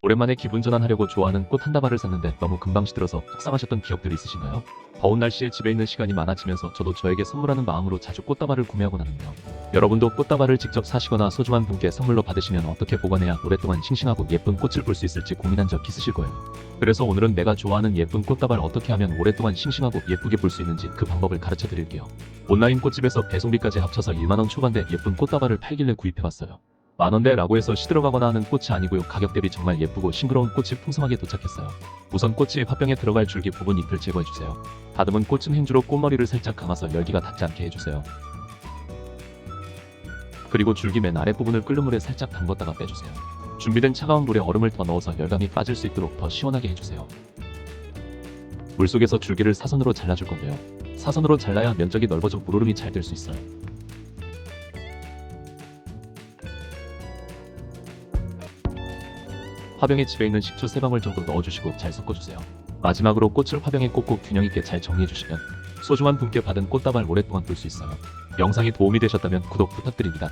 오랜만에 기분 전환하려고 좋아하는 꽃 한 다발을 샀는데 너무 금방 시들어서 속상하셨던 기억들이 있으신가요? 더운 날씨에 집에 있는 시간이 많아지면서 저도 저에게 선물하는 마음으로 자주 꽃다발을 구매하곤 하는데요. 여러분도 꽃다발을 직접 사시거나 소중한 분께 선물로 받으시면 어떻게 보관해야 오랫동안 싱싱하고 예쁜 꽃을 볼 수 있을지 고민한 적 있으실 거예요. 그래서 오늘은 내가 좋아하는 예쁜 꽃다발 어떻게 하면 오랫동안 싱싱하고 예쁘게 볼 수 있는지 그 방법을 가르쳐 드릴게요. 온라인 꽃집에서 배송비까지 합쳐서 1만원 초반대 예쁜 꽃다발을 팔길래 구입해봤어요. 만원대 라고 해서 시들어가거나 하는 꽃이 아니고요. 가격 대비 정말 예쁘고 싱그러운 꽃이 풍성하게 도착했어요. 우선 꽃이 화병에 들어갈 줄기 부분 잎을 제거해주세요. 다듬은 꽃은 행주로 꽃머리를 살짝 감아서 열기가 닿지 않게 해주세요. 그리고 줄기 맨 아랫부분을 끓는 물에 살짝 담궜다가 빼주세요. 준비된 차가운 물에 얼음을 더 넣어서 열감이 빠질 수 있도록 더 시원하게 해주세요. 물속에서 줄기를 사선으로 잘라줄 건데요. 사선으로 잘라야 면적이 넓어져 물오름이 잘 될 수 있어요. 화병에 집에 있는 식초 3방울 정도 넣어주시고 잘 섞어주세요. 마지막으로 꽃을 화병에 꽂고 균형 있게 잘 정리해주시면 소중한 분께 받은 꽃다발 오랫동안 볼 수 있어요. 영상이 도움이 되셨다면 구독 부탁드립니다.